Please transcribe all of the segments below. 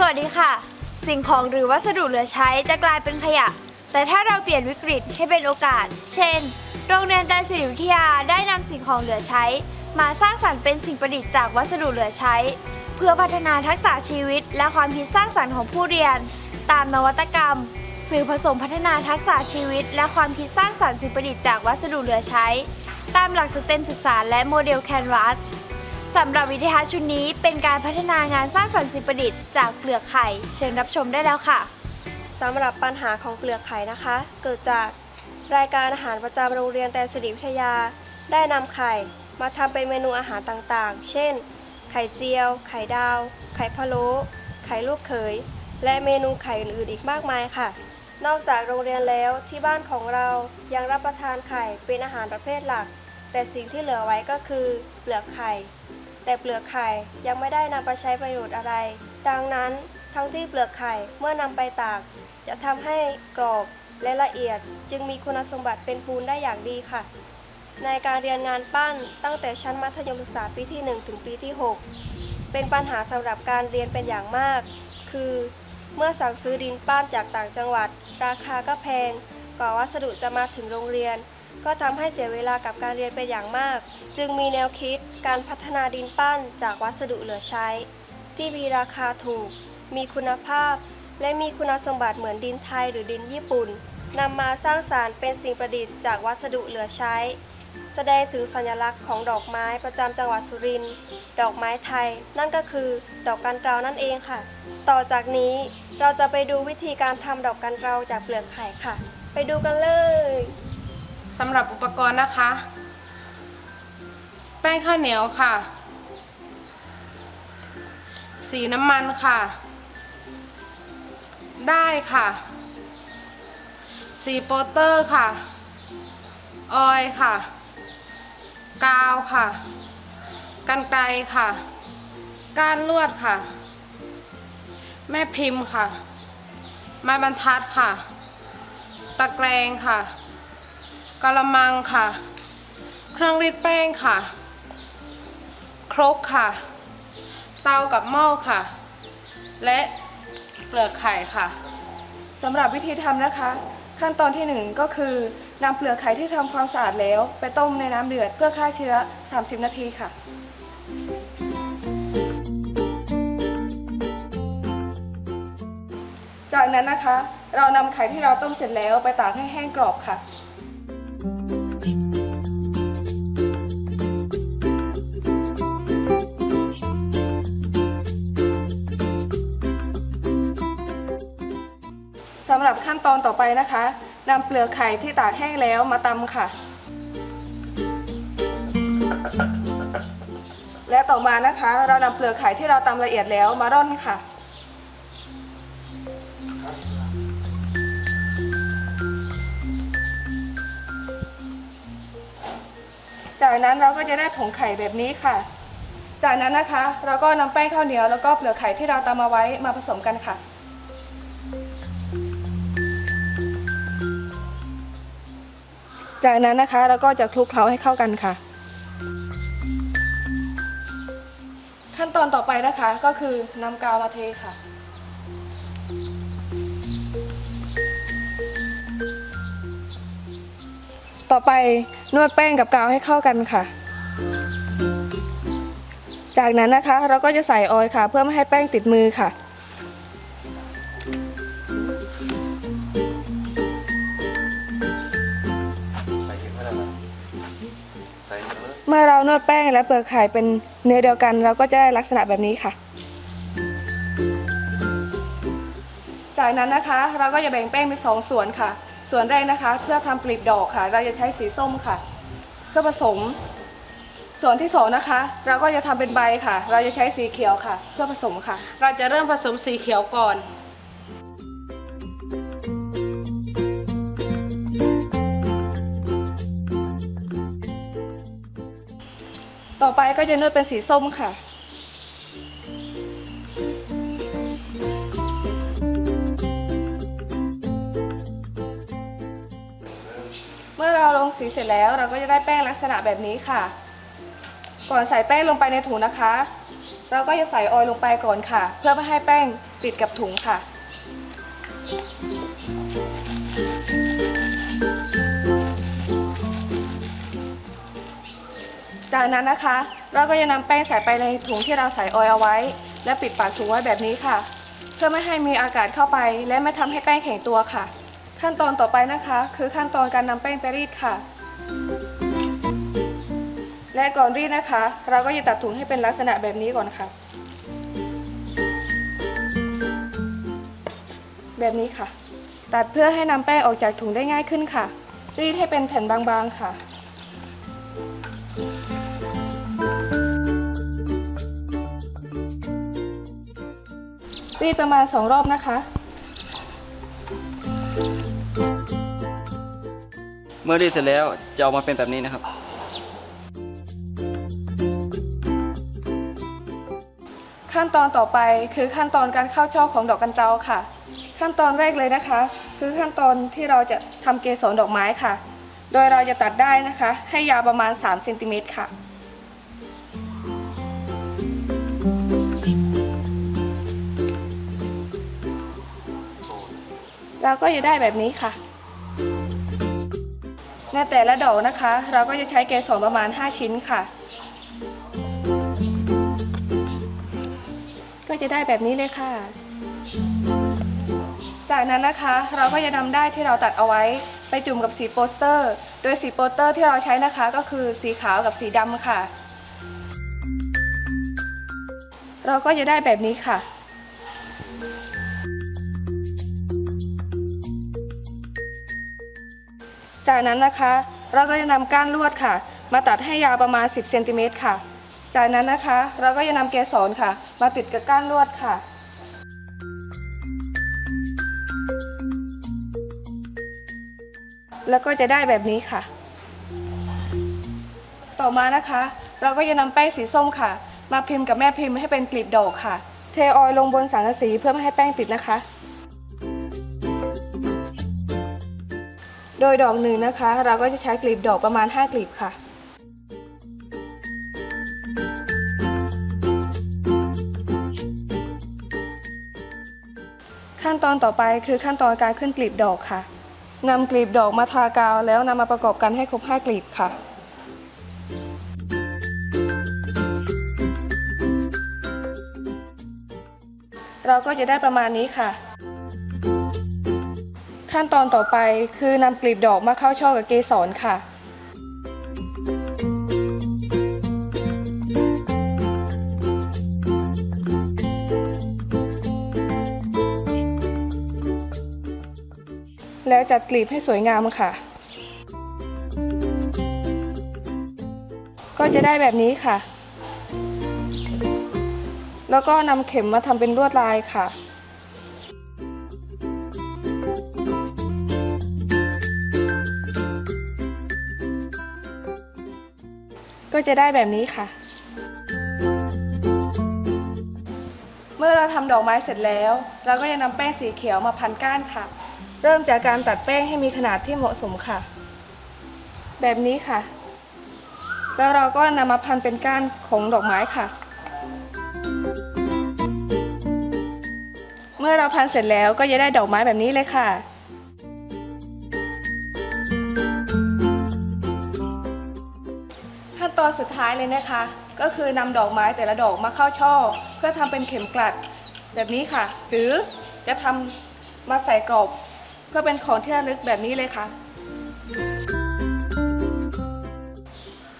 สวัสดีค่ะ สิ่งของหรือวัสดุเหลือใช้จะกลายเป็นขยะ แต่ถ้าเราเปลี่ยนวิกฤตให้เป็นโอกาส เช่น โรงเรียนไตรศิริวิทยาได้นำสิ่งของเหลือใช้ มาสร้างสรรค์เป็นสิ่งประดิษฐ์จากวัสดุเหลือใช้ เพื่อพัฒนาทักษะชีวิต และความคิดสร้างสรรค์ของผู้เรียน ตามนวัตกรรม สื่อผสมพัฒนาทักษะชีวิต และความคิดสร้างสรรค์สิ่งประดิษฐ์จากวัสดุเหลือใช้ ตามหลักสเต็มศึกษาและโมเดลแคนวาส สำหรับวิทยาชุดนี้เป็นการพัฒนางานสร้างสรรค์สิ่งประดิษฐ์จากเปลือกไข่เชิญรับชมได้แล้วค่ะ สำหรับปัญหาของเปลือกไข่นะคะ เกิดจากรายการอาหารประจำโรงเรียนแต่สิริวิทยา ได้นำไข่มาทำเป็นเมนูอาหารต่างๆ เช่น ไข่เจียว ไข่ดาว ไข่พะโล้ ไข่ลูกเขย และเมนูไข่อื่นๆอีกมากมายค่ะ นอกจากโรงเรียนแล้วที่บ้านของเรายังรับประทานไข่เป็นอาหารประเภทหลัก แต่สิ่งที่เหลือไว้ก็คือเปลือกไข่ แต่เปลือกไข่ยังไม่ได้นำไปใช้ประโยชน์อะไร ดังนั้นทั้งที่เปลือกไข่เมื่อนำไปตาก จะทำให้กรอบและละเอียดจึงมีคุณสมบัติเป็นปูนได้อย่างดีค่ะ ในการเรียนงานปั้นตั้งแต่ชั้นมัธยมศึกษาปีที่ 1 ถึงปีที่ 6 เป็นปัญหาสำหรับการเรียนเป็นอย่างมาก คือ เมื่อสั่งซื้อดินปั้นจากต่างจังหวัด ราคาก็แพงกว่าวัสดุจะมาถึงโรงเรียน ก็ทำให้เสียเวลากับการเรียนเป็นอย่างมาก จึงมีแนวคิดการพัฒนาดินปั้นจากวัสดุเหลือใช้ ที่มีราคาถูก มีคุณภาพ และมีคุณสมบัติเหมือนดินไทยหรือดินญี่ปุ่นนำมาสร้างสารรค์เป็นสิ่งประดิษฐ์จากวัสดุเหลือใช้ แสดงถึงสัญลักษณ์ของดอกไม้ประจำจังหวัดสุรินทร์ดอกไม้ไทย นั่นก็คือดอกกันเกลานั่นเองค่ะ ต่อจากนี้เราจะไปดูวิธีการทำดอกกันเกลาจากเปลือกไข่ค่ะ ไปดูกันเลย สำหรับอุปกรณ์นะคะ แป้งข้าวเหนียวค่ะ สีน้ำมันค่ะ ได้ค่ะ สีโปเตอร์ค่ะ ออยค่ะ กาวค่ะ กันไกค่ะ ก้านลวดค่ะ แม่พิมพ์ค่ะ ไม้บรรทัดค่ะ ตะแกรงค่ะ กะละมังค่ะ เครื่องรีดแป้งค่ะ ครกค่ะ เตากับหม้อค่ะ และเปลือกไข่ค่ะสำหรับวิธีทำนะคะ ขั้นตอนที่ 1 ก็คือนำเปลือกไข่ที่ทำความสะอาดแล้ว ไปต้มในน้ำเดือดเพื่อฆ่าเชื้อ 30 นาทีค่ะจากนั้นนะคะ เรานำไข่ที่เราต้มเสร็จแล้วไปตากให้แห้งกรอบค่ะ สำหรับขั้นตอนต่อไปนะคะนำเปลือกไข่ที่ตากแห้งแล้วมาตำค่ะ และต่อมานะคะ เรานำเปลือกไข่ที่เราตำละเอียดแล้วมาร่อนค่ะ จากนั้นเราก็จะได้ผงไข่แบบนี้ค่ะ จากนั้นนะคะเราก็นำแป้งข้าวเหนียวแล้วก็เปลือกไข่ที่เราตำมาไว้มาผสมกันค่ะ จากนั้นนะคะเราก็จะคลุกเคล้าให้เข้ากันค่ะ ขั้นตอนต่อไปนะคะก็คือนำกาวมาเทค่ะ ต่อไปนวดแป้งกับกาวให้เข้ากันค่ะ จากนั้นนะคะเราก็จะใส่ออยล์ค่ะ เพื่อไม่ให้แป้งติดมือค่ะ ใส่เข็มให้ได้ไหมใส่เข็มแล้วเมื่อเรานวดแป้งและเปลือกไข่เป็นเนื้อเดียวกัน เราก็จะได้ลักษณะแบบนี้ค่ะ จากนั้นนะคะเราก็จะแบ่งแป้งเป็นสองส่วนค่ะ ส่วนแรกนะคะเพื่อทำกลีบดอกค่ะ เราจะใช้สีส้มค่ะ เพื่อผสม ส่วนที่สองนะคะ เราก็จะทำเป็นใบค่ะ เราจะใช้สีเขียวค่ะ เพื่อผสมค่ะ เราจะเริ่มผสมสีเขียวก่อนต่อไปก็จะนวดเป็นสีส้มค่ะ สีเสร็จแล้วเราก็จะได้แป้งลักษณะแบบนี้ค่ะ ก่อนใส่แป้งลงไปในถุงนะคะ เราก็จะใส่ออยล์ลงไปก่อนค่ะ เพื่อไม่ให้แป้งปิดกับถุงค่ะจากนั้นนะคะ เราก็จะนำแป้งใส่ไปในถุงที่เราใส่ออยล์เอาไว้ และปิดปากถุงไว้แบบนี้ค่ะ เพื่อไม่ให้มีอากาศเข้าไป และไม่ทำให้แป้งแข็งตัวค่ะ ขั้นตอนต่อไปนะคะ คือขั้นตอนการนำแป้งไปรีดค่ะ และก่อนรีดนะคะ เราก็จะตัดถุงให้เป็นลักษณะแบบนี้ก่อนค่ะ แบบนี้ค่ะ ตัดเพื่อให้นำแป้งออกจากถุงได้ง่ายขึ้นค่ะ รีดให้เป็นแผ่นบางๆค่ะรีดประมาณ 2 รอบนะคะ มื่อรีดเสร็จแล้วจะออกมาเป็นแบบนี้นะครับ ขั้นตอนต่อไปคือขั้นตอนการเข้าช่อของดอกกันเตาค่ะ ขั้นตอนแรกเลยนะคะ คือขั้นตอนที่เราจะทำเกสรดอกไม้ค่ะ โดยเราจะตัดได้นะคะ ให้ยาวประมาณ3เซนติเมตรค่ะเราก็จะได้แบบนี้ค่ะ ในแต่ละดอกนะคะ เราก็จะใช้เกสรประมาณ 5 ชิ้นค่ะ ก็จะได้แบบนี้เลยค่ะ จากนั้นนะคะเราก็จะนำได้ที่เราตัดเอาไว้ไปจุ่มกับสีโปสเตอร์ โดยสีโปสเตอร์ที่เราใช้นะคะก็คือสีขาวกับสีดำค่ะ เราก็จะได้แบบนี้ค่ะ จากนั้นนะคะ เราก็จะนำก้านลวดค่ะ มาตัดให้ยาวประมาณ 10เซนติเมตรค่ะ จากนั้นนะคะ เราก็จะนำเกสรค่ะ มาติดกับก้านลวดค่ะแล้วก็จะได้แบบนี้ค่ะ ต่อมานะคะ เราก็จะนำแป้งสีส้มค่ะ มาพิมพ์กับแม่พิมพ์ให้เป็นกลีบดอกค่ะ เทออยล์ลงบนสังกะสีเพื่อไม่ให้แป้งติดนะคะ โดยดอกหนึ่งนะคะ เราก็จะใช้กลีบดอกประมาณ 5 กลีบค่ะ ขั้นตอนต่อไปคือขั้นตอนการขึ้นกลีบดอกค่ะนำกลีบดอกมาทากาวแล้วนำมาประกอบกันให้ครบ 5 กลีบค่ะเราก็จะได้ประมาณนี้ค่ะ ขั้นตอนต่อไปคือนำกลีบดอกมาเข้าช่อกับเกสรค่ะ แล้วจัดกลีบให้สวยงามค่ะ ก็จะได้แบบนี้ค่ะ แล้วก็นำเข็มมาทำเป็นลวดลายค่ะ ก็จะได้แบบนี้ค่ะ เมื่อเราทำดอกไม้เสร็จแล้ว เราก็จะนำแป้งสีเขียวมาพันก้านค่ะ เริ่มจากการตัดแป้งให้มีขนาดที่เหมาะสมค่ะ แบบนี้ค่ะ แล้วเราก็นำมาพันเป็นก้านของดอกไม้ค่ะ เมื่อเราพันเสร็จแล้วก็จะได้ดอกไม้แบบนี้เลยค่ะ ตอนสุดท้ายเลยนะคะ ก็คือนำดอกไม้แต่ละดอกมาเข้าช่อ เพื่อทำเป็นเข็มกลัดแบบนี้ค่ะ หรือจะทำมาใส่กรอบเพื่อเป็นของที่ระลึกแบบนี้เลยค่ะ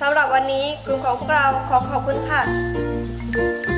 สำหรับวันนี้กลุ่มของพวกเราขอขอบคุณค่ะ